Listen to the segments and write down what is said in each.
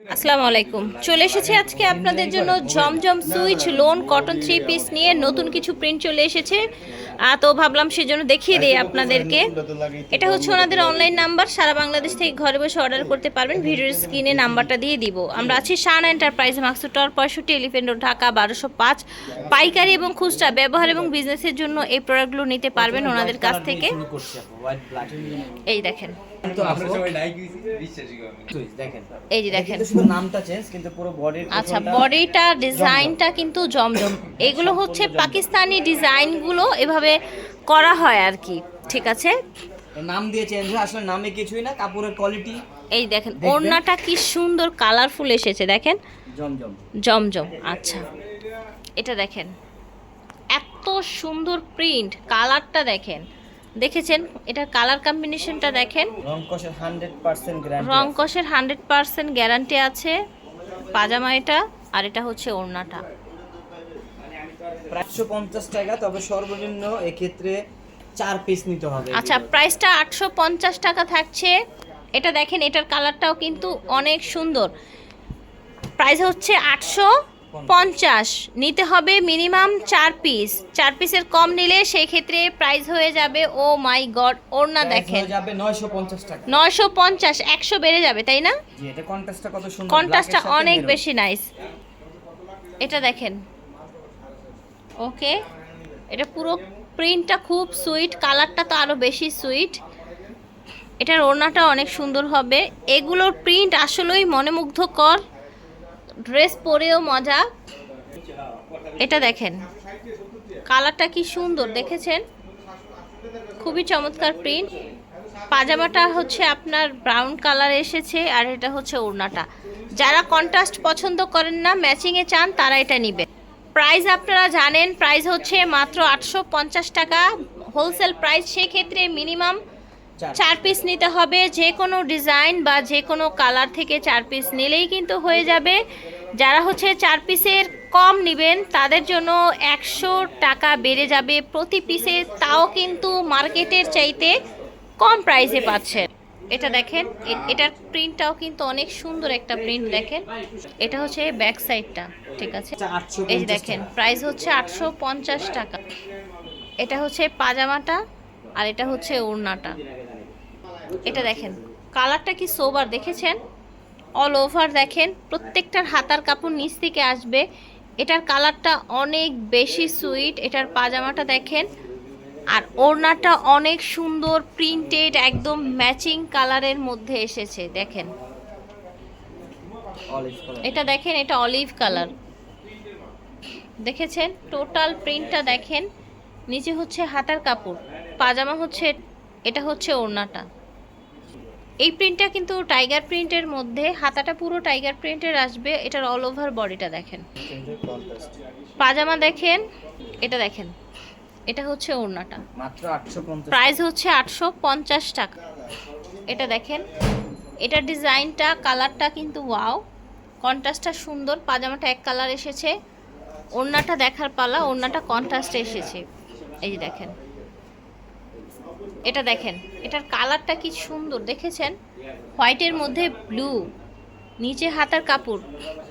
আসসালামু আলাইকুম। চলে এসেছে আজকে আপনাদের জন্য জমজম Swiss, lawn, cotton three piece নিয়ে নতুন কিছু প্রিন্ট চলে এসেছে। তো ভাবলাম সেজন্য দেখিয়ে দিই আপনাদেরকে। এটা হচ্ছে ওনাদের অনলাইন নাম্বার সারা বাংলাদেশ থেকে ঘরে বসে অর্ডার করতে পারবেন। ভিডিওর স্ক্রিনে নাম্বারটা দিয়ে দিব। আমরা আছি শান এন্টারপ্রাইজ মাকসুটর পঁয়ষট্টি এলিফেন্ট রোড ঢাকা, বারোশো পাঁচ। পাইকারি এবং খুচরা ব্যবহার এবং বিজনেসের জন্য এই প্রোডাক্টগুলো নিতে পারবেন ওনাদের কাছ থেকে। এই দেখেন। এই যে দেখেন। নামটা চেঞ্জ কিন্তু পুরো বডির আচ্ছা বডিটা ডিজাইনটা কিন্তু জমজম। এগুলো হচ্ছে পাকিস্তানি ডিজাইনগুলো এভাবে করা হয় আর কি ঠিক আছে? নাম দিয়ে চেঞ্জ হয় আসলে নামে কিছুই না কাপড়ের কোয়ালিটি এই দেখেন ওড়নাটা কি সুন্দর কালারফুল এসেছে দেখেন। জমজম। জমজম আচ্ছা। এটা দেখেন এত সুন্দর প্রিন্ট কালারটা দেখেন। দেখেছেন? এটার কালার কম্বিনেশনটা দেখেন। রং কষের হান্ড্রেড পার্সেন্ট গ্যারান্টি আছে পাজামা এটা আর এটা হচ্ছে ওড়নাটা। প্রায়শো পঞ্চাশ টাকা তবে সর্বনিম্ন এক্ষেত্রে চার পিস নিতে হবে। আচ্ছা প্রাইসটা আটশো পঞ্চাশ টাকা থাকছে। এটা দেখেন এটার কালারটাও কিন্তু অনেক সুন্দর। প্রাইস হচ্ছে আটশো পঞ্চাশ। নিতে হবে মিনিমাম চার পিস চার পিসের কম নিলে সেই ক্ষেত্রে প্রাইস হয়ে যাবে ও মাই গড ওড়না দেখেন। যাবে নয়শো পঞ্চাশ টাকা। নয়শো পঞ্চাশ একশো বেড়ে যাবে তাই না? জি এটা কন্ট্রাস্টটা কত সুন্দর। কন্ট্রাস্টটা black এর সাথে অনেক বেশি নাইস এটা দেখেন। ওকে এটা পুরো প্রিন্টটা খুব সুইট কালারটা তো আরও বেশি সুইট এটার ওড়নাটা অনেক সুন্দর হবে। এগুলোর প্রিন্ট আসলেই মনোমুগ্ধকর। ড্রেস পরেও মজা। এটা দেখেন কালারটা কি সুন্দর দেখেছেন? খুবই চমৎকার প্রিন্ট পাজামাটা হচ্ছে আপনার ব্রাউন কালার এসেছে আর এটা হচ্ছে ওড়নাটা। যারা কন্ট্রাস্ট পছন্দ করেন না ম্যাচিংয়ে চান তারা এটা নেবে। প্রাইস আপনারা জানেন প্রাইস হচ্ছে মাত্র আটশো পঞ্চাশ টাকা। হোলসেল প্রাইস সেক্ষেত্রে মিনিমাম চার চার পিস নিতে হবে। যে কোনো ডিজাইন বা যে কোনো কালার থেকে চার পিস নিলেই কিন্তু হয়ে যাবে। যারা হচ্ছে চার পিসের কম নেবেন তাদের জন্য একশো টাকা বেড়ে যাবে প্রতি পিসে। তাও কিন্তু মার্কেটের চাইতে কম প্রাইসে পাচ্ছেন। এটা দেখেন এটার প্রিন্টটাও কিন্তু অনেক সুন্দর একটা প্রিন্ট দেখেন। এটা হচ্ছে ব্যাক সাইডটা ঠিক আছে? এই দেখেন প্রাইস হচ্ছে আটশো পঞ্চাশ টাকা। এটা হচ্ছে পাজামাটা আর এটা হচ্ছে ওড়নাটা। এটা দেখেন কালারটা কি সোবার দেখেছেন? অল ওভার দেখেন প্রত্যেকটার হাতার কাপড় নিচ থেকে আসবে। এটার কালারটা অনেক বেশি সুইট এটার পাজামাটা দেখেন। আর ওড়নাটা অনেক সুন্দর প্রিন্টেড একদম ম্যাচিং কালারের মধ্যে এসেছে দেখেন। এটা দেখেন এটা অলিভ কালার দেখেছেন? টোটাল প্রিন্টটা দেখেন নিচে হচ্ছে হাতার কাপড় পাজামা হচ্ছে এটা হচ্ছে ওড়নাটা। এই প্রিন্টটা কিন্তু টাইগার প্রিন্টের মধ্যে হাতাটা পুরো টাইগার প্রিন্টের আসবে এটার অল ওভার বডিটা দেখেন। পাজামা দেখেন এটা দেখেন এটা হচ্ছে ওড়নাটা। মাত্র আটশো পঞ্চাশ প্রাইস হচ্ছে আটশো পঞ্চাশ টাকা। এটা দেখেন এটা ডিজাইনটা কালারটা কিন্তু ওয়াও কন্ট্রাস্টটা সুন্দর পাজামাটা এক কালার এসেছে। ওড়নাটা দেখার পালা ওড়নাটা কন্ট্রাস্ট এসেছে। এই যে দেখেন। এটা দেখেন, এটার কালারটা কি সুন্দর, দেখেছেন? হোয়াইটের মধ্যে ব্লু, নিচে হাতার কাপড়,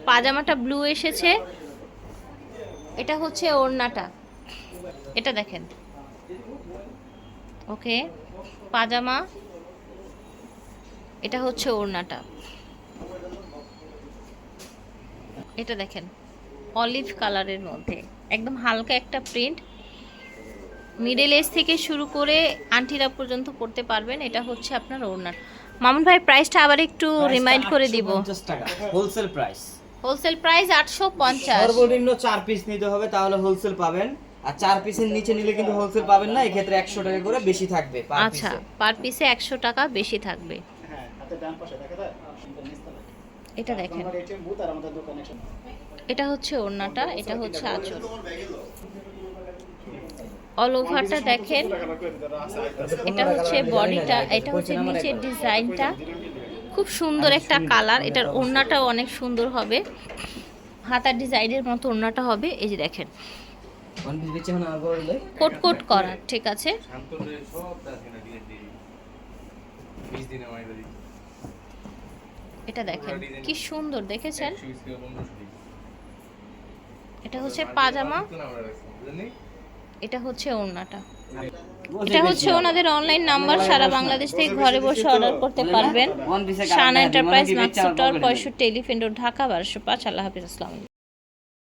পাজামাটা ব্লু এসেছে। এটা হচ্ছে ওড়নাটা, এটা দেখেন। ওকে, পাজামা, এটা হচ্ছে ওড়নাটা। এটা দেখেন, অলিভ কালারের মধ্যে, একদম হালকা একটা প্রিন্ট। মিডল এজ থেকে শুরু করে আন্টিরা পর্যন্ত পড়তে পারবেন এটা হচ্ছে আপনার ওড়নার মামুন ভাই প্রাইসটা আবার একটু রিমাইন্ড করে দিব। পঞ্চাশ টাকা হোলসেল প্রাইস হোলসেল প্রাইস আটশো পঞ্চাশ। সর্বনিম্ন চার পিস নিতে হবে তাহলে হোলসেল পাবেন। আর চার পিসের নিচে নিলে কিন্তু হোলসেল পাবেন না এক্ষেত্রে একশো টাকা করে বেশি থাকবে আচ্ছা পার পিসে একশো টাকা বেশি থাকবে। এটা দেখেন। এটা হচ্ছে ওড়নাটা এটা হচ্ছে আঁচল। অল ওভারটা দেখেন। এটা হচ্ছে বডিটা এটা হচ্ছে নিচের ডিজাইনটা খুব সুন্দর একটা কালার এটার ওড়নাটাও অনেক সুন্দর হবে। হাতার ডিজাইনের মতো ওড়নাটা হবে এই যে দেখেন। মানে কোট কোট করা ঠিক আছে। এটা দেখেন কি সুন্দর দেখেছেন। এটা হচ্ছে পাজামা। এটা হচ্ছে ওড়নাটা। এটা হচ্ছে ওনাদের অনলাইন নাম্বার সারা বাংলাদেশ থেকে ঘরে বসে অর্ডার করতে পারবেন। সানা শান এন্টারপ্রাইজ মাকসুটর পঁয়ষট্টি এলিফেন্ট ঢাকা বারোশো পাঁচ। আল্লাহ হাফিজ আসসালামু